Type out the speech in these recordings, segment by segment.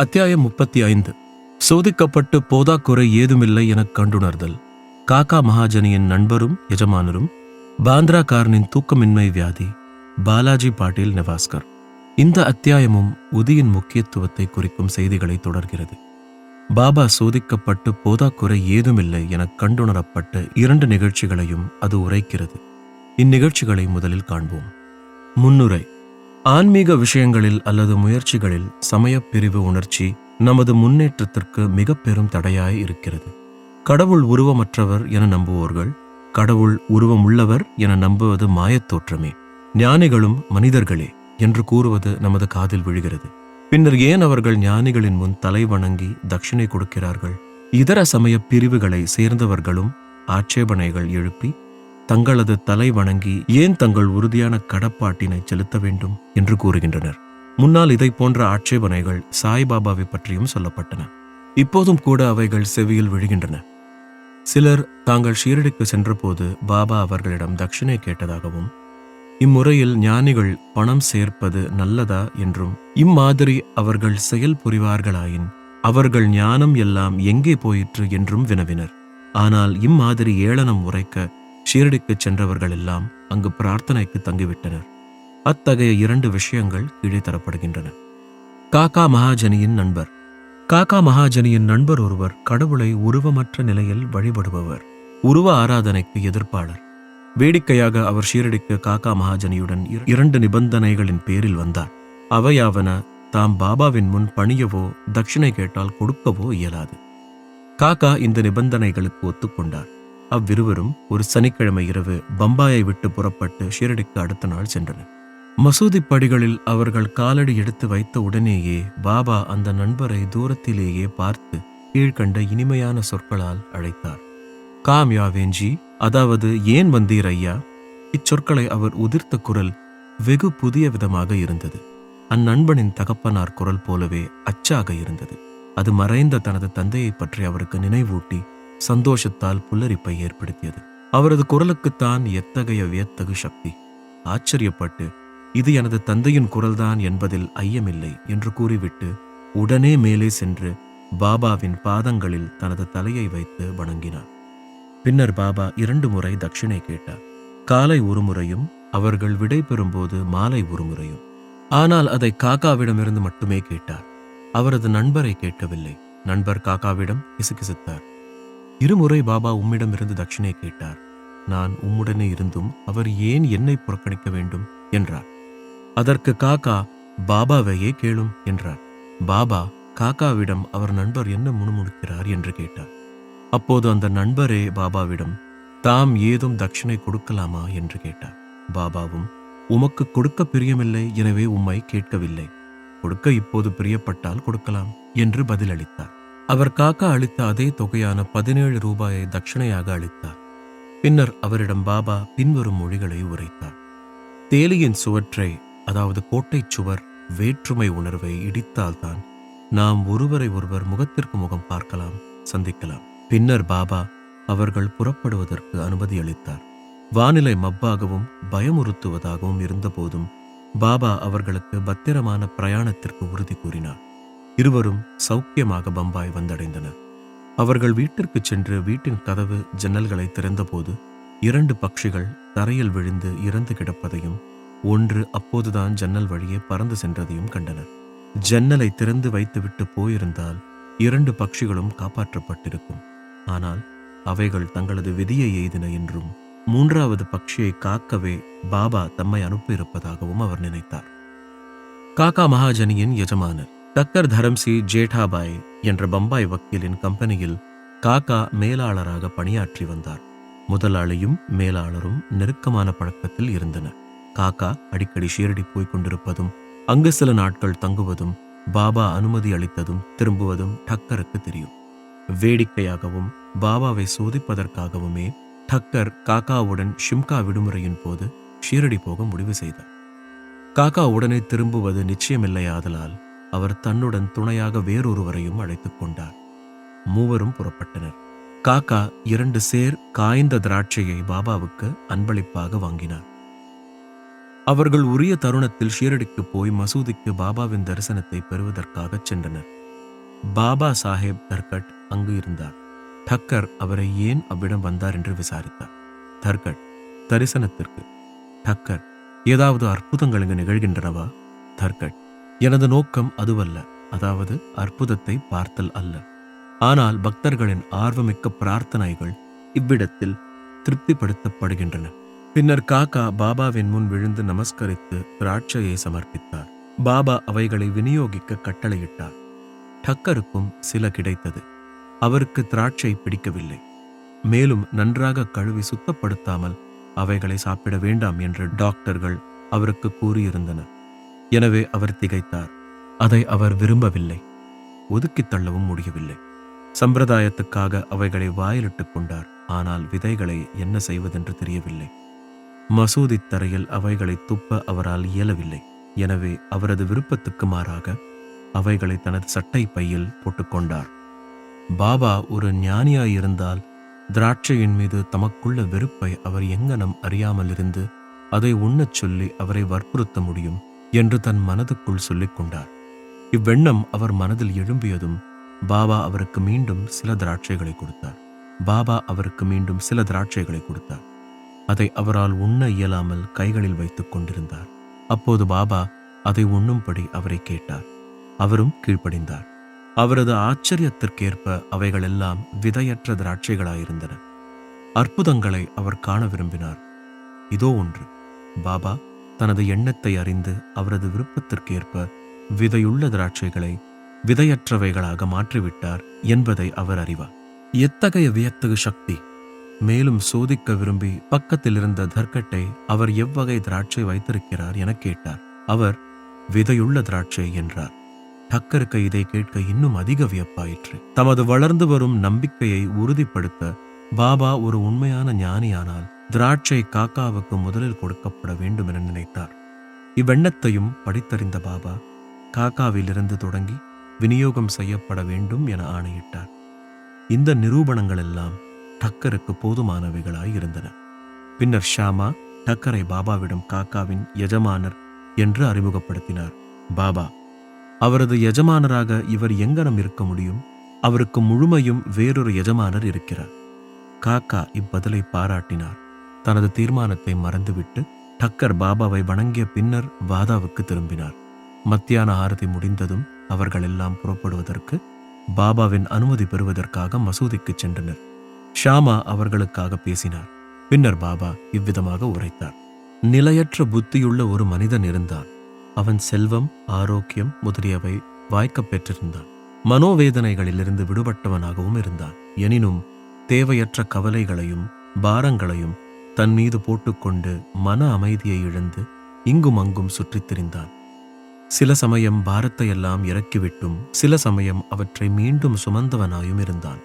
அத்தியாயம் முப்பத்தி ஐந்து. சோதிக்கப்பட்டு போதாக்குறை ஏதுமில்லை எனக் கண்டுணர்தல். காக்கா மகாஜனியின் நண்பரும் எஜமானரும் பாந்த்ரா காரனின் தூக்கமின்மை வியாதி பாலாஜி பாட்டீல் நெவாஸ்கர். இந்த அத்தியாயமும் உதியின் முக்கியத்துவத்தை குறிக்கும் செய்திகளை தொடர்கிறது. பாபா சோதிக்கப்பட்டு போதாக்குறை ஏதுமில்லை எனக் கண்டுணரப்பட்ட இரண்டு நிகழ்ச்சிகளையும் அது உரைக்கிறது. இந்நிகழ்ச்சிகளை முதலில் காண்போம். முன்னுரை ஆன்மீக விஷயங்களில் அல்லது முயற்சிகளில் சமயப் பிரிவு உணர்ச்சி நமது முன்னேற்றத்திற்கு மிக பெரும் தடையாய் இருக்கிறது. கடவுள் உருவமற்றவர் என நம்புவோர்கள் கடவுள் உருவமுள்ளவர் என நம்புவது மாயத் தோற்றமே. ஞானிகளும் மனிதர்களே என்று கூறுவது நமது காதில் விழுகிறது. பின்னர் ஏன் அவர்கள் ஞானிகளின் முன் தலை வணங்கி தட்சிணை கொடுக்கிறார்கள்? இதர சமய பிரிவுகளை சேர்ந்தவர்களும் ஆட்சேபனைகள் எழுப்பி தங்களது தலை வணங்கி ஏன் தங்கள் உறுதியான கடப்பாட்டினை செலுத்த வேண்டும் என்று கூறுகின்றனர். முன்னால் இதை போன்ற ஆட்சேபனைகள் சாய்பாபாவை பற்றியும் சொல்லப்பட்டன. இப்போதும் கூட அவைகள் செவியில் விழுகின்றன. சிலர் தாங்கள் ஷீரடிக்கு சென்றபோது பாபா அவர்களிடம் தட்சிணை கேட்டதாகவும் இம்முறையில் ஞானிகள் பணம் சேர்ப்பது நல்லதா என்றும் இம்மாதிரி அவர்கள் செயல் புரிவார்களாயின் அவர்கள் ஞானம் எல்லாம் எங்கே போயிற்று என்றும் வினவினர். ஆனால் இம்மாதிரி ஏளனம் உரைக்க ஷீரடிக்கு சென்றவர்கள் எல்லாம் அங்கு பிரார்த்தனைக்கு தங்கிவிட்டனர். அத்தகைய இரண்டு விஷயங்கள் கீழே தரப்படுகின்றன. காக்கா மகாஜனியின் நண்பர். காக்கா மகாஜனியின் நண்பர் ஒருவர் கடவுளை உருவமற்ற நிலையில் வழிபடுபவர். உருவ ஆராதனைக்கு எதிர்ப்பாளர். வேடிக்கையாக அவர் ஷீரடிக்கு காக்கா மகாஜனியுடன் இரண்டு நிபந்தனைகளின் பேரில் வந்தார். அவையாவன தாம் பாபாவின் முன் பணியவோ தட்சிணை கேட்டால் கொடுக்கவோ இயலாது. காக்கா இந்த நிபந்தனைகளுக்கு ஒத்துக்கொண்டார். அவ்விருவரும் ஒரு சனிக்கிழமை இரவு பம்பாயை விட்டு புறப்பட்டு ஷீரடிக்கு அடுத்த நாள் சென்றனர். மசூதி படிகளில் அவர்கள் காலடி எடுத்து வைத்த உடனேயே பாபா அந்த நண்பரை தூரத்திலேயே பார்த்து கீழ்கண்ட இனிமையான சொற்களால் அழைத்தார். காம் யாவேஞ்சி அதாவது ஏன் வந்தீர் ஐயா? இச்சொற்களை அவர் உதிர்த்த குரல் வெகு புதிய விதமாக இருந்தது. அந்நண்பனின் தகப்பனார் குரல் போலவே அச்சாக இருந்தது. அது மறைந்த தனது தந்தையைப் பற்றி அவருக்கு நினைவூட்டி சந்தோஷத்தால் புல்லரிப்பை ஏற்படுத்தியது. அவரது குரலுக்குத்தான் எத்தகைய வியத்தகு சக்தி. ஆச்சரியப்பட்டு இது எனது தந்தையின் குரல்தான் என்பதில் ஐயமில்லை என்று கூறிவிட்டு உடனே மேலே சென்று பாபாவின் பாதங்களில் தனது தலையை வைத்து வணங்கினார் பின்னர் பாபா இரண்டு முறை தட்சிணை கேட்டார். காலை ஒரு முறையும் அவர்கள் விடைபெறும்போது மாலை ஒரு முறையும். ஆனால் அதை காக்காவிடமிருந்து மட்டுமே கேட்டார். அவரது நண்பரை கேட்கவில்லை. நண்பர் காக்காவிடம் கிசுகிசுத்தார். இருமுறை பாபா உம்மிடமிருந்து தட்சிணை கேட்டார். நான் உம்முடனே இருந்தும் அவர் ஏன் என்னை புறக்கணிக்க வேண்டும்? என்றார். அதற்கு காக்கா பாபாவையே கேளும் என்றார். பாபா காக்காவிடம் அவர் நண்பர் என்ன முணுமுணுக்கிறார்? என்று கேட்டார். அப்போது அந்த நண்பரே பாபாவிடம் தாம் ஏதும் தட்சிணை கொடுக்கலாமா? என்று கேட்டார். பாபாவும் உமக்கு கொடுக்க பிரியமில்லை எனவே உம்மை கேட்கவில்லை. கொடுக்க இப்போது பிரியப்பட்டால் கொடுக்கலாம் என்று பதிலளித்தார். அவர் காக்கா அளித்த அதே தொகையான பதினேழு ரூபாயை தட்சிணையாக அளித்தார். பின்னர் அவரிடம் பாபா பின்வரும் மொழிகளை உரைத்தார். தேலியின் சுவற்றை அதாவது கோட்டைச் சுவர் வேற்றுமை உணர்வை இடித்தால்தான் நாம் ஒருவரை ஒருவர் முகத்திற்கு முகம் பார்க்கலாம் சந்திக்கலாம். பின்னர் பாபா அவர்கள் புறப்படுவதற்கு அனுமதி அளித்தார். வானிலை மப்பாகவும் பயமுறுத்துவதாகவும் இருந்தபோதும் பாபா அவர்களுக்கு பத்திரமான பிரயாணத்திற்கு உறுதி கூறினார். இருவரும் சௌக்கியமாக பம்பாய் வந்தடைந்தனர். அவர்கள் வீட்டிற்கு சென்று வீட்டின் கதவு ஜன்னல்களை திறந்தபோது இரண்டு பட்சிகள் தரையில் விழுந்து இறந்து கிடப்பதையும் ஒன்று அப்போதுதான் ஜன்னல் வழியே பறந்து சென்றதையும் கண்டனர். ஜன்னலை திறந்து வைத்துவிட்டு போயிருந்தால் இரண்டு பட்சிகளும் காப்பாற்றப்பட்டிருக்கும். ஆனால் அவைகள் தங்களது விதியை எய்தின என்றும் மூன்றாவது பட்சியை காக்கவே பாபா தம்மை அனுப்பியிருப்பதாகவும் அவர் நினைத்தார். காக்கா மகாஜனியின் எஜமானர் டக்கர் தரம்சி ஜேட்டாபாய் என்ற பம்பாய் வக்கீலின் கம்பெனியில் காக்கா மேலாளராக பணியாற்றி வந்தார். முதலாளியும் மேலாளரும் நெருக்கமான பழக்கத்தில் இருந்தனர் காக்கா அடிக்கடி ஷீரடி போய்க் கொண்டிருப்பதும் அங்கு சில நாட்கள் தங்குவதும் பாபா அனுமதி அளித்ததும் திரும்புவதும் டக்கருக்கு தெரியும். வேடிக்கையாகவும் பாபாவை சோதிப்பதற்காகவுமே டக்கர் காக்காவுடன் ஷிம்கா விடுமுறையின் போது ஷீரடி போக முடிவு செய்தார். காக்கா உடனே திரும்புவது நிச்சயமில்லையாதலால் அவர் தன்னுடன் துணையாக வேறொருவரையும் அழைத்துக் கொண்டார். மூவரும் புறப்பட்டனர். காக்கா இரண்டு சேர் காய்ந்த திராட்சையை பாபாவுக்கு அன்பளிப்பாக வாங்கினார். அவர்கள் உரிய தருணத்தில் ஷீரடிக்கு போய் மசூதிக்கு பாபாவின் தரிசனத்தை பெறுவதற்காகச் சென்றனர். பாபா சாஹேப் தர்கட் அங்கு இருந்தார். டக்கர் அவரை ஏன் அவ்விடம் வந்தார் என்று விசாரித்தார். தர்கட் தரிசனத்திற்கு டக்கர் ஏதாவது அற்புதங்கள் இங்கு நிகழ்கின்றனவா? தர்கட் எனது நோக்கம் அதுவல்ல அதாவது அற்புதத்தை பார்த்தல் அல்ல. ஆனால் பக்தர்களின் ஆர்வமிக்க பிரார்த்தனைகள் இவ்விடத்தில் திருப்திப்படுத்தப்படுகின்றன. பின்னர் காக்கா பாபாவின் முன் விழுந்து நமஸ்கரித்து திராட்சையை சமர்ப்பித்தார். பாபா அவைகளை விநியோகிக்க கட்டளையிட்டார். டக்கருக்கும் சில கிடைத்தது. அவருக்கு திராட்சை பிடிக்கவில்லை. மேலும் நன்றாக கழுவி சுத்தப்படுத்தாமல் அவைகளை சாப்பிட வேண்டாம் என்று டாக்டர்கள் அவருக்கு கூறியிருந்தனர். எனவே அவர் திகைத்தார். அதை அவர் விரும்பவில்லை. ஒதுக்கித் தள்ளவும் முடியவில்லை. சம்பிரதாயத்துக்காக அவைகளை வாயிலிட்டுக் கொண்டார். ஆனால் விதைகளை என்ன செய்வதென்று தெரியவில்லை. மசூதி தரையில் அவைகளை துப்ப அவரால் இயலவில்லை. எனவே அவரது விருப்பத்துக்கு மாறாக அவைகளை தனது சட்டை பையில் போட்டுக்கொண்டார் பாபா ஒரு ஞானியாயிருந்தால் திராட்சையின் மீது தமக்குள்ள வெறுப்பை அவர் எங்கனம் அறியாமல் இருந்து அதை உண்ணச் சொல்லி அவரை வற்புறுத்த முடியும்? என்று தன் மனதுக்குள் சொல்லிக் கொண்டார். இவ்வெண்ணம் அவர் மனதில் எழும்பியதும் பாபா அவருக்கு மீண்டும் சில திராட்சைகளை கொடுத்தார். பாபா அவருக்கு மீண்டும் சில திராட்சைகளை கொடுத்தார். அதை அவரால் உண்ண இயலாமல் கைகளில் வைத்துக் கொண்டிருந்தார். அப்போது பாபா அதை உண்ணும்படி அவரை கேட்டார். அவரும் கீழ்ப்படிந்தார். அவரது ஆச்சரியத்திற்கேற்ப அவைகளெல்லாம் விதையற்ற திராட்சைகளாயிருந்தன. அற்புதங்களை அவர் காண விரும்பினார். இதோ ஒன்று. பாபா தனது எண்ணத்தை அறிந்து அவரது விருப்பத்திற்கேற்ப விதையுள்ள திராட்சைகளை விதையற்றவைகளாக மாற்றிவிட்டார் என்பதை அவர் அறிவார். எத்தகைய வியத்தகு சக்தி? மேலும் சோதிக்க விரும்பி பக்கத்தில் இருந்த தர்க்கட்டை அவர் எவ்வகை திராட்சை வைத்திருக்கிறார் எனக் கேட்டார். அவர் விதையுள்ள திராட்சை என்றார். டக்கருக்கு இதை கேட்க இன்னும் அதிக வியப்பாயிற்று. தமது வளர்ந்து வரும் நம்பிக்கையை உறுதிப்படுத்த பாபா ஒரு உண்மையான ஞானியானால் திராட்சை காக்காவுக்கு முதலில் கொடுக்கப்பட வேண்டும் என நினைத்தார். இவ்வெண்ணத்தையும் படித்தறிந்த பாபா காக்காவிலிருந்து தொடங்கி விநியோகம் செய்யப்பட வேண்டும் என ஆணையிட்டார். இந்த நிரூபணங்கள் எல்லாம் டக்கருக்கு போதுமானவைகளாய் இருந்தன. பின்னர் ஷாமா டக்கரை பாபாவிடம் காக்காவின் எஜமானர் என்று அறிமுகப்படுத்தினார். பாபா அவரது எஜமானராக இவர் எங்கனம் இருக்க முடியும்? அவருக்கு முழுமையும் வேறொரு எஜமானர் இருக்கிறார். காக்கா இப்பதிலை பாராட்டினார். தனது தீர்மானத்தை மறந்துவிட்டு டக்கர் பாபாவை வணங்கிய பின்னர் வாதாவுக்கு திரும்பினார். மத்தியான ஆரதி முடிந்ததும் அவர்கள் எல்லாம் புறப்படுவதற்கு பாபாவின் அனுமதி பெறுவதற்காக மசூதிக்கு சென்றனர். ஷாமா அவர்களுக்காக பேசினார். பின்னர் பாபா இவ்விதமாக உரைத்தார். நிலையற்ற புத்தியுள்ள ஒரு மனிதன் இருந்தான். அவன் செல்வம் ஆரோக்கியம் முதலியவை வாய்க்கப் பெற்றிருந்தான். மனோவேதனைகளிலிருந்து விடுபட்டவனாகவும் இருந்தான். எனினும் தேவையற்ற கவலைகளையும் பாரங்களையும் தன் மீது போட்டுக்கொண்டு மன அமைதியை இழந்து இங்கும் அங்கும் சுற்றித் திரிந்தான். சில சமயம் பாரத்தை எல்லாம் இறக்கிவிட்டும் சில சமயம் அவற்றை மீண்டும் சுமந்தவனாயும் இருந்தான்.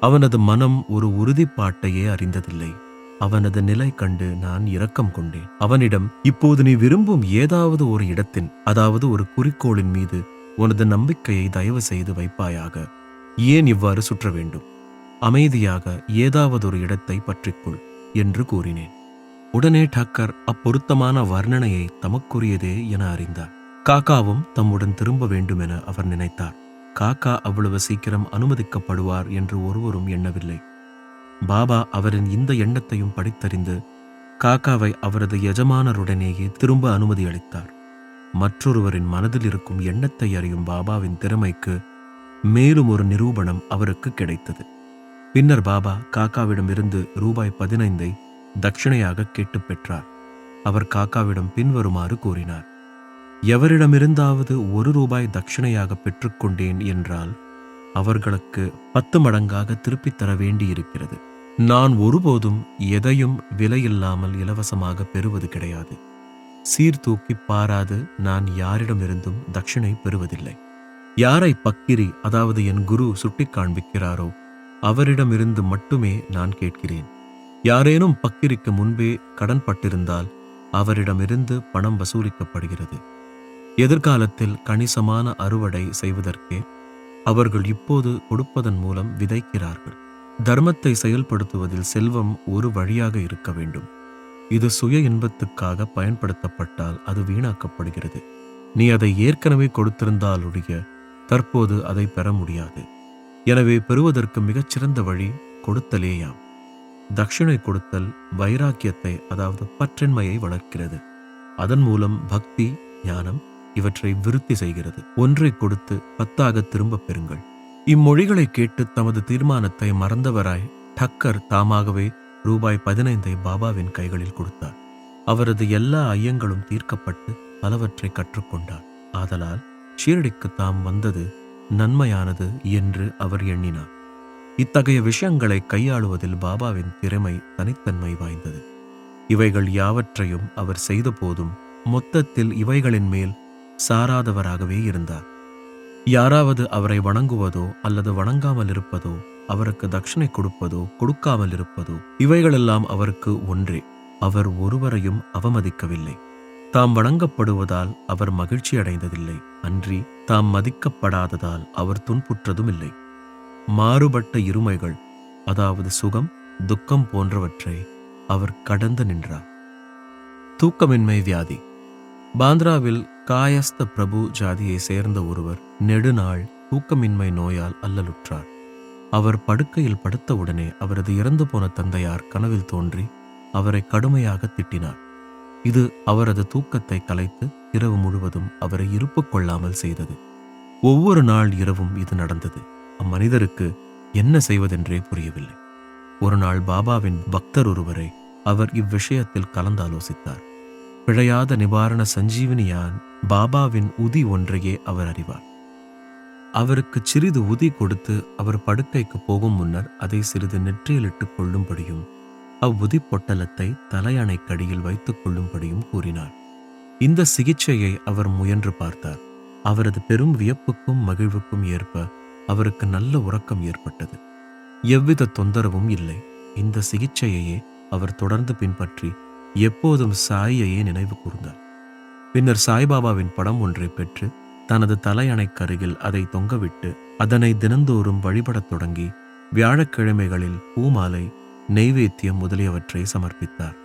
அவனது மனம் ஒரு உறுதிப்பாட்டையே அறிந்ததில்லை. அவனது நிலை கண்டு நான் இரக்கம் கொண்டேன். அவனிடம் இப்போது நீ விரும்பும் ஏதாவது ஒரு இடத்தின் அதாவது ஒரு குறிக்கோளின் மீது உனது நம்பிக்கையை தயவு செய்து வைப்பாயாக. ஏன் இவ்வாறு சுற்ற வேண்டும்? அமைதியாக ஏதாவது ஒரு இடத்தை பற்றிக்கொள் என்று கூறினேன். உடனே டாக்கர் அப்பொருத்தமான வர்ணனையை தமக்குரியதே என அறிந்தார். காக்காவும் தம்முடன் திரும்ப வேண்டும் என அவர் நினைத்தார். காக்கா அவ்வளவு சீக்கிரம் அனுமதிக்கப்படுவார் என்று ஒருவரும் எண்ணவில்லை. பாபா அவரின் இந்த எண்ணத்தையும் படித்தறிந்து காக்காவை அவரது எஜமானருடனேயே திரும்ப அனுமதி அளித்தார். மற்றொருவரின் மனதில் இருக்கும் எண்ணத்தை அறியும் பாபாவின் திறமைக்கு மேலும் ஒரு நிரூபணம் அவருக்கு கிடைத்தது. பின்னர் பாபா காக்காவிடமிருந்து ரூபாய் பதினைந்தை தட்சிணையாக கேட்டுப் பெற்றார். அவர் காக்காவிடம் பின்வருமாறு கூறினார் எவரிடமிருந்தாவது ஒரு ரூபாய் தட்சிணையாக பெற்றுக்கொண்டேன் என்றால் அவர்களுக்கு பத்து மடங்காக திருப்பித் தர வேண்டியிருக்கிறது. நான் ஒருபோதும் எதையும் விலையில்லாமல் இலவசமாக பெறுவது கிடையாது. சீர்தூக்கி பாராது நான் யாரிடமிருந்தும் தட்சிணை பெறுவதில்லை. யாரை பக்கிரி அதாவது என் குரு சுட்டிக் காண்பிக்கிறாரோ அவரிடமிருந்து மட்டுமே நான் கேட்கிறேன். யாரேனும் பக்கிரிக்கு முன்பே கடன் பட்டிருந்தால் அவரிடமிருந்து பணம் வசூலிக்கப்படுகிறது. எதிர்காலத்தில் கணிசமான அறுவடை செய்வதற்கே அவர்கள் இப்போது கொடுப்பதன் மூலம் விதைக்கிறார்கள். தர்மத்தை செயல்படுத்துவதில் செல்வம் ஒரு வழியாக இருக்க வேண்டும். இது சுய இன்பத்துக்காக பயன்படுத்தப்பட்டால் அது வீணாக்கப்படுகிறது. நீ அதை ஏற்கனவே கொடுத்திருந்தாலுடைய தற்போது அதை பெற முடியாது. எனவே பெறுவதற்கு மிகச்சிறந்த வழி கொடுத்தலேயாம். தட்சிணை கொடுத்தல் வைராக்கியத்தை அதாவது பற்றின்மையை வளர்க்கிறது. அதன் மூலம் பக்தி ஞானம் இவற்றை விருத்தி செய்கிறது. ஒன்றை கொடுத்து பத்தாக திரும்பப் பெறுங்கள். இம்மொழிகளை கேட்டு தமது தீர்மானத்தை மறந்தவராய் டக்கர் தாமாகவே ரூபாய் பதினைந்தை பாபாவின் கைகளில் கொடுத்தார். அவரது எல்லா ஐயங்களும் தீர்க்கப்பட்டு பலவற்றை கற்றுக்கொண்டார். ஆதலால் ஷீரடிக்கு தாம் வந்தது நன்மையானது என்று அவர் எண்ணினார். இத்தகைய விஷயங்களை கையாளுவதில் பாபாவின் திறமை தனித்தன்மை வாய்ந்தது. இவைகள் யாவற்றையும் அவர் செய்த போதும் மொத்தத்தில் இவைகளின் மேல் சாராதவராகவே இருந்தார். யாராவது அவரை வணங்குவதோ அல்லது வணங்காமல் இருப்பதோ அவருக்கு தட்சிணை கொடுப்பதோ கொடுக்காமல் இருப்பதோ இவைகளெல்லாம் அவருக்கு ஒன்றே. அவர் ஒருவரையும் அவமதிக்கவில்லை. தாம் வணங்கப்படுவதால் அவர் மகிழ்ச்சி அடைந்ததில்லை அன்றி தாம் மதிக்கப்படாததால் அவர் துன்புற்றதும் இல்லை மாறுபட்ட இருமைகள் அதாவது சுகம் துக்கம் போன்றவற்றை அவர் கடந்து நின்றார். தூக்கமின்மை வியாதி. பாந்திராவில் காயஸ்த பிரபு ஜாதியை சேர்ந்த ஒருவர் நெடுநாள் தூக்கமின்மை நோயால் அல்லலுற்றார். அவர் படுக்கையில் படுத்தவுடனே அவரது இறந்து போன தந்தையார் கனவில் தோன்றி அவரை கடுமையாக திட்டினார். இது அவரது தூக்கத்தை கலைத்து இரவு முழுவதும் அவரை இருப்பு கொள்ளாமல் செய்தது. ஒவ்வொரு நாள் இரவும் இது நடந்தது. அம்மனிதருக்கு என்ன செய்வதென்றே புரியவில்லை. ஒரு நாள் பாபாவின் பக்தர் ஒருவரை அவர் இவ்விஷயத்தில் கலந்தாலோசித்தார். பிழையாத நிவாரண சஞ்சீவினியான் பாபாவின் உதி ஒன்றையே அவர் அறிவார். அவருக்கு சிறிது உதி கொடுத்து அவர் படுக்கைக்கு போகும் முன்னர் அதை சிறிது நெற்றியிலிட்டுக் கொள்ளும்படியும் அவ்வுதி பொட்டலத்தை தலையணைக்கடியில் வைத்துக் கொள்ளும்படியும் கூறினார். இந்த சிகிச்சையை அவர் முயன்று பார்த்தார். அவரது பெரும் வியப்புக்கும் மகிழ்வுக்கும் ஏற்ப அவருக்கு நல்ல உறக்கம் ஏற்பட்டது. எவ்வித தொந்தரவும் இல்லை. இந்த சிகிச்சையையே அவர் தொடர்ந்து பின்பற்றி எப்போதும் சாயையே நினைவு கூர்ந்தார். பின்னர் சாய்பாபாவின் படம் ஒன்றை பெற்று தனது தலையணைக்கருகில் அதை தொங்கவிட்டு அதனை தினந்தோறும் வழிபடத் தொடங்கி வியாழக்கிழமைகளில் பூமாலை நெய்வேத்தியம் முதலியவற்றை சமர்ப்பித்தார்.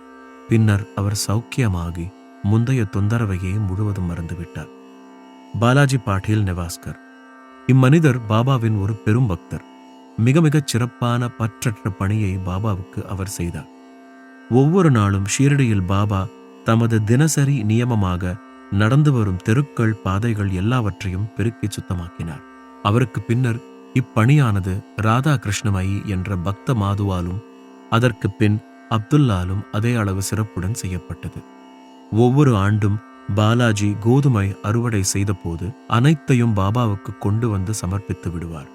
பின்னர் அவர் சௌக்கியமாகி முந்தைய தொந்தரவையே முழுவதும் மறந்துவிட்டார். பாலாஜி பாட்டீல் நெவாஸ்கர். இம்மனிதர் பாபாவின் ஒரு பெரும் பக்தர். மிக மிகச் சிறப்பான பற்றற்ற பணியை பாபாவுக்கு அவர் செய்தார். ஒவ்வொரு நாளும் ஷீரடியில் பாபா தமது தினசரி நியமமாக நடந்து வரும் தெருக்கள் பாதைகள் எல்லாவற்றையும் பெருக்கி சுத்தமாக்கினார். அவருக்கு பின்னர் இப்பணியானது ராதாகிருஷ்ணமயி என்ற பக்த மாதுவாலும் அதற்கு பின் அப்துல்லாலும் அதே அளவு சிறப்புடன் செய்யப்பட்டது. ஒவ்வொரு ஆண்டும் பாலாஜி கோதுமை அறுவடை செய்தபோது அனைத்தையும் பாபாவுக்கு கொண்டு வந்து சமர்ப்பித்து விடுவார்.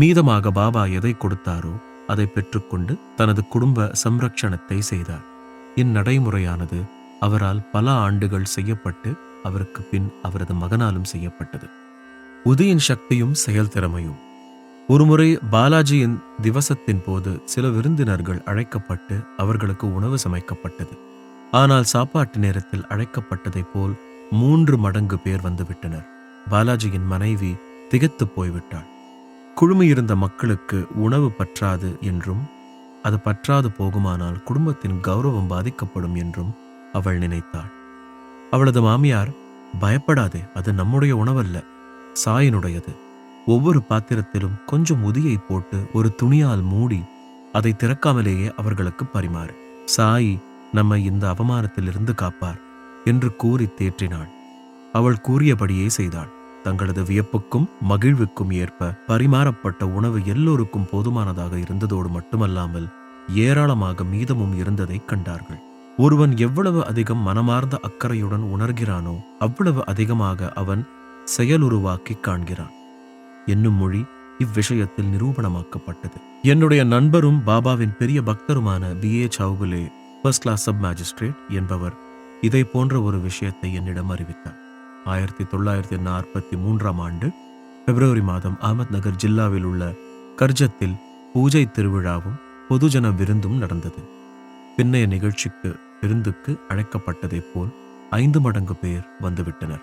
மீதமாக பாபா எதை கொடுத்தாரோ அதை பெற்றுக்கொண்டு தனது குடும்ப சம்ரக்ஷணத்தை செய்தார். இந்நடைமுறையானது அவரால் பல ஆண்டுகள் செய்யப்பட்டு அவருக்கு பின் அவரது மகனாலும் செய்யப்பட்டது. உதியின் சக்தியும் செயல்திறமையும் ஒருமுறை பாலாஜியின் திவசத்தின் போது சில விருந்தினர்கள் அழைக்கப்பட்டு அவர்களுக்கு உணவு சமைக்கப்பட்டது. ஆனால் சாப்பாட்டு நேரத்தில் அழைக்கப்பட்டதைப் போல் மூன்று மடங்கு பேர் வந்துவிட்டனர். பாலாஜியின் மனைவி திகைத்துப் போய்விட்டாள். குழுமியிருந்த மக்களுக்கு உணவு பற்றாது என்றும் அது பற்றாது போகுமானால் குடும்பத்தின் கௌரவம் பாதிக்கப்படும் என்றும் அவள் நினைத்தாள். அவளது மாமியார் பயப்படாதே அது நம்முடைய உணவல்ல. சாயினுடையது. ஒவ்வொரு பாத்திரத்திலும் கொஞ்சம் உதியை போட்டு ஒரு துணியால் மூடி அதை திறக்காமலேயே அவர்களுக்கு பரிமாறு. சாயி நம்மை இந்த அவமானத்திலிருந்து காப்பார் என்று கூறி தேற்றினாள். அவள் கூறியபடியே செய்தாள். தங்களது வியப்புக்கும் மகிழ்வுக்கும் ஏற்ப பரிமாறப்பட்ட உணவு எல்லோருக்கும் போதுமானதாக இருந்ததோடு மட்டுமல்லாமல் ஏராளமாக மீதமும் இருந்ததைக் கண்டார்கள். ஒருவன் எவ்வளவு அதிகம் மனமார்ந்த அக்கறையுடன் உணர்கிறானோ அவ்வளவு அதிகமாக அவன் செயலுருவாக்கி காண்கிறான். என்னும் மொழி இவ்விஷயத்தில் நிரூபணமாக்கப்பட்டது. என்னுடைய நண்பரும் பாபாவின் பெரிய பக்தருமான B A Chaugule first class sub magistrate என்பவர் இதை போன்ற ஒரு விஷயத்தை என்னிடம் அறிவித்தார். ஆயிரத்தி தொள்ளாயிரத்தி நாற்பத்தி மூன்றாம் ஆண்டு பிப்ரவரி மாதம் அகமத் நகர் ஜில்லாவில் உள்ள கர்ஜத்தில் பூஜை திருவிழாவும் பொதுஜன விருந்தும் நடந்தது. பின்னைய நிகழ்ச்சிக்கு விருந்துக்கு அழைக்கப்பட்டதைப் போல் ஐந்து மடங்கு பேர் வந்துவிட்டனர்.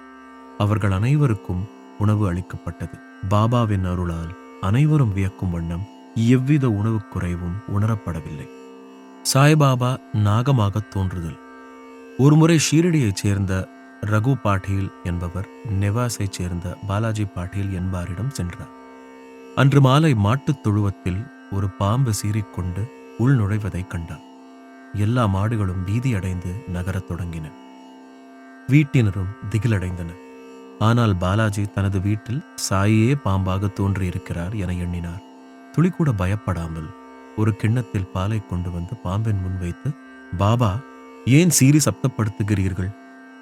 அவர்கள் அனைவருக்கும் உணவு அளிக்கப்பட்டது. பாபாவின் அருளால் அனைவரும் வியக்கும் வண்ணம் எவ்வித உணவுக் குறைவும் உணரப்படவில்லை. சாய்பாபா நாகமாக தோன்றுதல். ஒருமுறை ஷீரடியைச் சேர்ந்த ரகு பாட்டீல் என்பவர் நெவாஸைச் சேர்ந்த பாலாஜி பாட்டீல் என்பாரிடம் சென்றார். அன்று மாலை மாட்டுத் தொழுவத்தில் ஒரு பாம்பு சீறிக்கொண்டு உள் நுழைவதைக் கண்டார். எல்லா மாடுகளும் பீதியடைந்து நகரத் தொடங்கின. வீட்டினரும் திகிலடைந்தனர் ஆனால் பாலாஜி தனது வீட்டில் சாயே பாம்பாக தோன்றியிருக்கிறார் என எண்ணினார். துளிக்கூட பயப்படாமல் ஒரு கிண்ணத்தில் பாலை கொண்டு வந்து பாம்பின் முன் வைத்து பாபா ஏன் சீறி சப்தப்படுத்துகிறீர்கள்?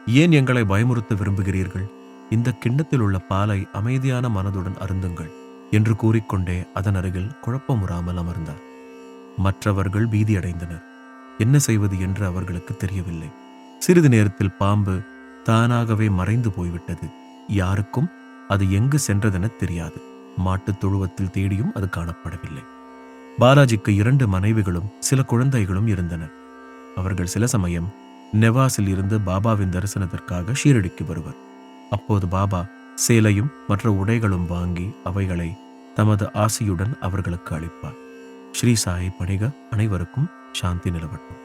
ஏன் எங்களை பயமுறுத்த விரும்புகிறீர்கள்? இந்த கிண்ணத்தில் உள்ள பாலை அமைதியான மனதுடன் அருந்துங்கள் என்று கூறிக்கொண்டே அதன் அருகில் குழப்பமுறாமல் அமர்ந்தார். மற்றவர்கள் பீதியடைந்தனர் என்ன செய்வது என்று அவர்களுக்கு தெரியவில்லை. சிறிது நேரத்தில் பாம்பு தானாகவே மறைந்து போய்விட்டது. யாருக்கும் அது எங்கு சென்றதென தெரியாது. மாட்டுத் தொழுவத்தில் தேடியும் அது காணப்படவில்லை. பாலாஜிக்கு இரண்டு மனைவிகளும் சில குழந்தைகளும் இருந்தனர். அவர்கள் சில சமயம் நெவாஸில் இருந்து பாபாவின் தரிசனத்திற்காக ஷீரடிக்கு வருவர். அப்போது பாபா சேலையும் மற்ற உடைகளும் வாங்கி அவைகளை தமது ஆசையுடன் அவர்களுக்கு அளிப்பார். ஸ்ரீ சாயை பணிக அனைவருக்கும் சாந்தி நிலவட்டும்.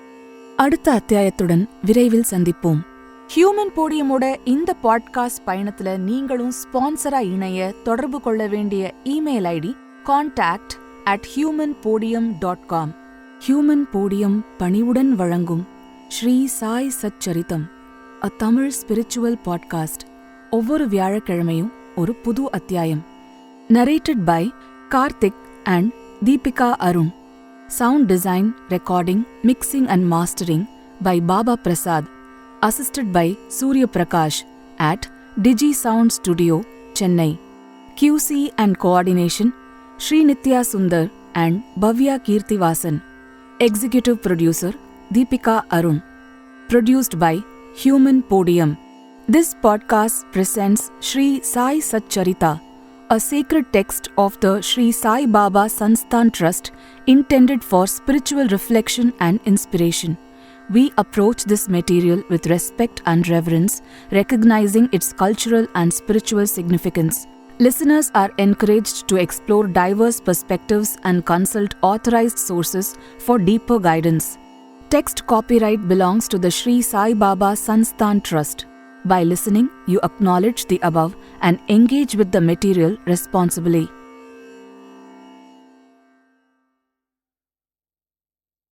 அடுத்த அத்தியாயத்துடன் விரைவில் சந்திப்போம். ஹியூமன் போடியமோட இந்த பாட்காஸ்ட் பயணத்துல நீங்களும் ஸ்பான்சரா இணைய தொடர்பு கொள்ள வேண்டிய email ID contact at human podium dot com human podium பணிவுடன் வழங்கும் Sri Sai Satcharitham a Tamil spiritual podcast ஒவ்வொரு வியாழக்கிழமையும் ஒரு புது அத்தியாயம் narrated by Karthik and Deepika Arun sound design recording mixing and mastering by Baba Prasad assisted by Surya Prakash at digi sound studio Chennai QC and coordination Sri Nitya Sundar and Bhavya Kirtivasan. Executive producer Deepika Arun. Produced by Human Podium. This podcast presents Sri Sai Satcharita, a sacred text of the Sri Sai Baba Sansthan Trust intended for spiritual reflection and inspiration. We approach this material with respect and reverence, recognizing its cultural and spiritual significance. Listeners are encouraged to explore diverse perspectives and consult authorized sources for deeper guidance. Text copyright belongs to the Sri Sai Baba Sansthan Trust. By listening, you acknowledge the above and engage with the material responsibly.